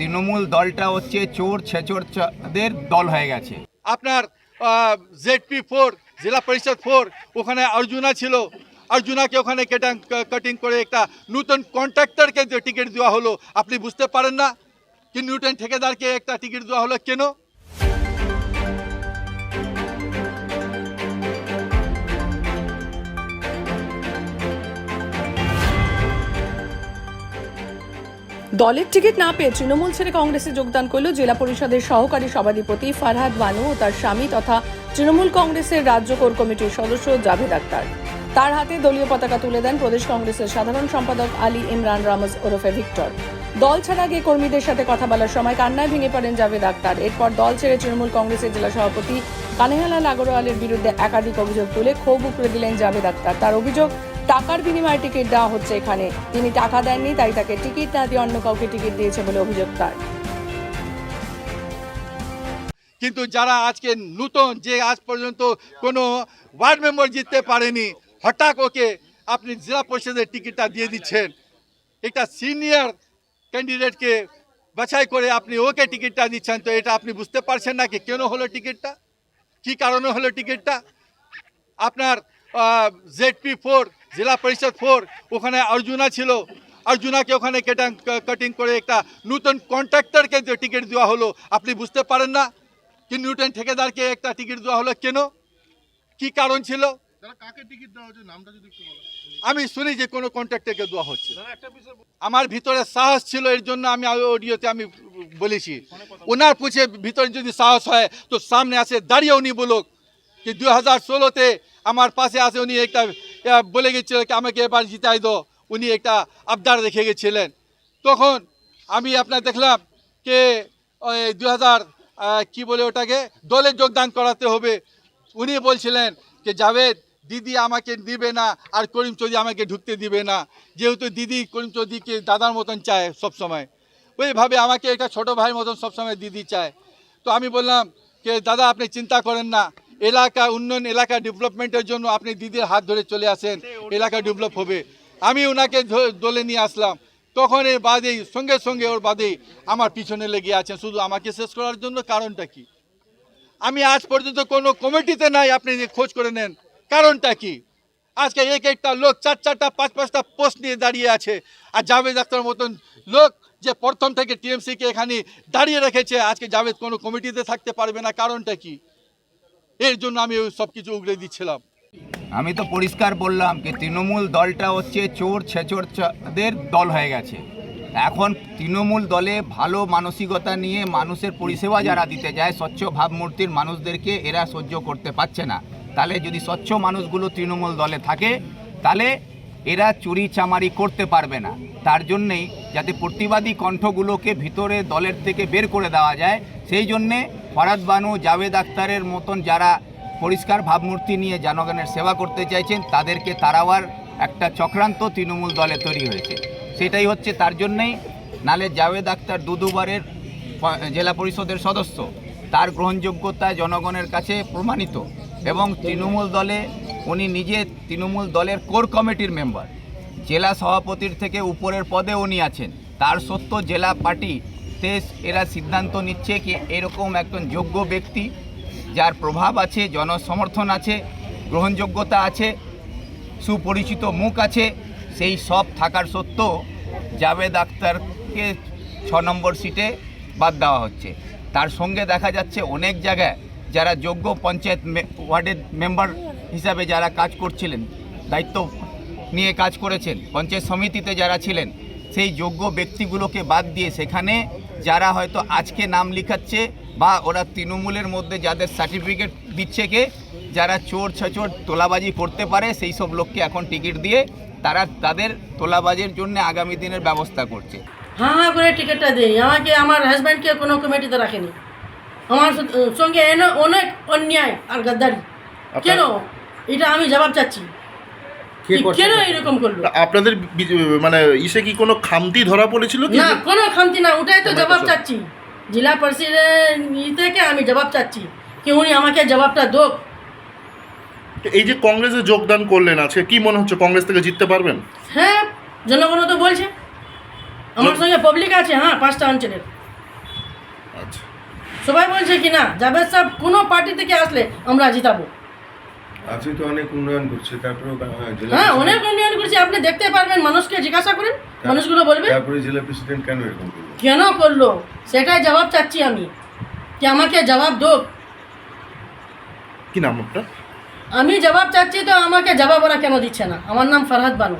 তৃণমূল দলটা হচ্ছে চোর ছেচোরদের দল হয়ে গেছে। আপনার জেডপি ফোর জেলা পরিষদ ফোর ওখানে অর্জুনা ছিল। অর্জুনাকে ওখানে কেটাং কাটিং করে একটা নূতন কন্ট্রাক্টরকে টিকিট দেওয়া হলো, আপনি বুঝতে পারেন না। কি নিউটন ঠিকাদারকে একটা টিকিট দেওয়া হলো, কেন? দলের টিকিট না পেয়ে তৃণমূল ছেড়ে কংগ্রেসে যোগদান করল জেলা পরিষদের সহকারী সভাধিপতি ফারহাদ বানু ও তার স্বামী তথা তৃণমূল কংগ্রেসের রাজ্য কোর কমিটির সদস্য জাভেদ আক্তার। তার হাতে দলীয় পতাকা তুলে দেন প্রদেশ কংগ্রেসের সাধারণ সম্পাদক আলী ইমরান রামজ ওরফে ভিক্টর। দল ছাড়া গিয়ে কর্মীদের সাথে কথা বলার সময় কান্নায় ভেঙে পড়েন জাভেদ আক্তার। এরপর দল ছেড়ে তৃণমূল কংগ্রেসের জেলা সভাপতি কানেহালাল আগরওয়ালের বিরুদ্ধে একাধিক অভিযোগ তুলে ক্ষোভ উগড়ে দিলেন জাভেদ আক্তার। তার অভিযোগ টাকার বিনিময়ে টিকিট দেওয়া হচ্ছে এখানে। তিনি টাকা দেননি, তাই তাকে টিকিট না দিয়ে অন্য কাউকে টিকিট দিয়েছে বলে অভিযোগ তার। কিন্তু যারা আজকে নূতন, যে আজ পর্যন্ত কোনো ওয়ার্ড মেম্বার জিততে পারেনি, হঠাৎ ওকে আপনি জেলা পরিষদের টিকিটটা দিয়ে দিচ্ছেন। একটা সিনিয়র ক্যান্ডিডেটকে বাছাই করে আপনি ওকে টিকিটটা দিচ্ছেন, তো এটা আপনি বুঝতে পারছেন না কি কেন হলো টিকিটটা? কি কারণে হলো টিকিটটা? আপনার জেড পি ফোর জেলা পরিষদ ফোর ওখানে অর্জুনা ছিল। অর্জুনাকে ওখানে কেটাং কাটিং করে একটা নূতন কন্ট্রাক্টরকে যে টিকিট দেওয়া হলো আপনি বুঝতে পারেন না? কি নিউটন ঠিকাদারকে একটা টিকিট দেওয়া হলো কেন? কি কারণ ছিল? আমি শুনি যে কোনো কন্ট্রাক্টরকে দেওয়া হচ্ছে। আমার ভিতরে সাহস ছিল এর জন্য আমি অডিওতে আমি বলেছি। ওনার পুছে ভিতরে যদি সাহস হয় তো সামনে আসে দাঁড়িয়ে উনি বলুক। কি দু হাজার ষোলোতে আমার পাশে আসে উনি একটা বলে গেছিল কি, আমাকে এবার জিতাই দো উনি একটা আবদার রেখে গেছিলেন। তখন আমি আপনার দেখলাম যে দু হাজার কী বলে ওটাকে, দলে যোগদান করাতে হবে। উনি বলছিলেন যে জাভেদ, দিদি আমাকে দিবে না আর করিম চৌধুরী আমাকে ঢুকতে দিবে না। যেহেতু দিদি করিম চৌধুরীকে দাদার মতন চায় সবসময়। ওইভাবে আমাকে একটা ছোট ভাইয়ের মতন সবসময় দিদি চায়। তো আমি বললাম যে দাদা, আপনি চিন্তা করেন না। এলাকা উন্নয়ন, এলাকা ডেভেলপমেন্টের জন্য আপনি দিদির হাত ধরে চলে আসেন, এলাকা ডেভেলপ হবে। আমি ওনাকে দলে নিয়ে আসলাম। তখন এর বাদেই, সঙ্গে সঙ্গে ওর বাদেই আমার পিছনে লেগে আছেন। শুধু আমাকে শেষ করার জন্য কারণটা কি? আমি আজ পর্যন্ত কোনো কমিটিতে নাই, আপনি খোঁজ করে নেন। কারণটা কি? আজকে এক একটা লোক চার চারটা, পাঁচ পাঁচটা পোস্ট নিয়ে দাঁড়িয়ে আছে। আর জাভেদ আখতার মতন লোক যে প্রথম থেকে টিএমসিকে এখানে দাঁড়িয়ে রেখেছে, আজকে জাভেদ কোনো কমিটিতে থাকতে পারবে না। কারণটা কি? এর জন্য আমি সব কিছু উগড়ে দিচ্ছিলাম। আমি তো পরিষ্কার বললাম কি, তৃণমূল দলটা হচ্ছে চোর ছেচোরদের দল হয়ে গেছে। এখন তৃণমূল দলে ভালো মানসিকতা নিয়ে মানুষের পরিষেবা যারা দিতে যায়, স্বচ্ছ ভাবমূর্তির মানুষদেরকে এরা সহ্য করতে পারছে না। তাহলে যদি স্বচ্ছ মানুষগুলো তৃণমূল দলে থাকে, তাহলে এরা চুরি চামারি করতে পারবে না। তার জন্যেই প্রতিবাদী কণ্ঠগুলোকে ভিতরে দলের থেকে বের করে দেওয়া যায়। সেই জন্যে ফরাদ বানু, জাভেদ আখতারের মতন যারা পরিষ্কার ভাবমূর্তি নিয়ে জনগণের সেবা করতে চাইছেন, তাদেরকে তাড়াবার একটা চক্রান্ত তৃণমূল দলে তৈরি হয়েছে। সেটাই হচ্ছে তার জন্যেই নালে জাভেদ আখতার দু দুবারের জেলা পরিষদের সদস্য। তার গ্রহণযোগ্যতা জনগণের কাছে প্রমাণিত এবং তৃণমূল দলে উনি নিজে তৃণমূল দলের কোর কমিটির মেম্বার। জেলা সভাপতির থেকে উপরের পদে উনি আছেন। তার সত্ত্বেও জেলা পার্টি পার্টিতে এরা সিদ্ধান্ত নিচ্ছে কি এরকম একজন যোগ্য ব্যক্তি যার প্রভাব আছে, জনসমর্থন আছে, গ্রহণযোগ্যতা আছে, সুপরিচিত মুখ আছে, সেই সব থাকার সত্ত্বেও জাভেদ আখতারকে ছ নম্বর সিটে বাদ দেওয়া হচ্ছে। তার সঙ্গে দেখা যাচ্ছে অনেক জায়গায় যারা যোগ্য পঞ্চায়েত ওয়ার্ডের মেম্বার হিসাবে যারা কাজ করছিলেন, দায়িত্ব নিয়ে কাজ করেছেন। পঞ্চায়েত সমিতিতে যারা ছিলেন সেই যোগ্য ব্যক্তিগুলোকে বাদ দিয়ে সেখানে যারা হয়তো আজকে নাম লিখাচ্ছে বা ওরা তৃণমূলের মধ্যে যাদের সার্টিফিকেট দিচ্ছে কে যারা চোর ছচোর তোলাবাজি করতে পারে সেই সব লোককে এখন টিকিট দিয়ে তারা তাদের তোলাবাজির জন্য আগামী দিনের ব্যবস্থা করছে। হ্যাঁ হ্যাঁ করে টিকিটটা দিই আমাকে আমার হাজব্যান্ডকে কোনো কমিটিতে রাখেনি। আমার সঙ্গে এনে অনেক অন্যায় আর গাদ্দারি। কেন? এটা আমি জবাব চাচ্ছি। কেন এরকম করল? আপনাদের মানে ইসে কি কোনো খামতি ধরা পড়েছিল কি? না কোনো খামতি না ওটাই তো জবাব চাচ্ছি। জেলা পরিষদের ই থেকে আমি জবাব চাচ্ছি। কি উনি আমাকে জবাবটা দোক? এই যে কংগ্রেসে যোগদান করলেন আজকে কি মনে হচ্ছে কংগ্রেস থেকে জিততে পারবেন? হ্যাঁ জনগণ তো বলছে। আমার সঙ্গে পাবলিক আছে হ্যাঁ পাঁচটা অঞ্চলের। আচ্ছা। সবাই বলছে কি না জাভেদ সাহেব কোনো পার্টি থেকে আসলে আমরা জিতাবো। আজকে তো অনেক উন্নয়ন করছে তারপরে হ্যাঁ অনেক উন্নয়ন করছে আপনি দেখতে পারবেন মানুষকে জিজ্ঞাসা করেন মানুষগুলো বলবে। তারপরে জেলা প্রেসিডেন্ট কেন এরকম করল? কেন করল? সেটাই জবাব চাচ্ছি আমি। কি আমাকে জবাব দোক? কি নাম আপনার? আমি জবাব চাচ্ছি তো আমাকে জবাব ওরা কেন দিচ্ছে না? আমার নাম ফরহাদ বানু।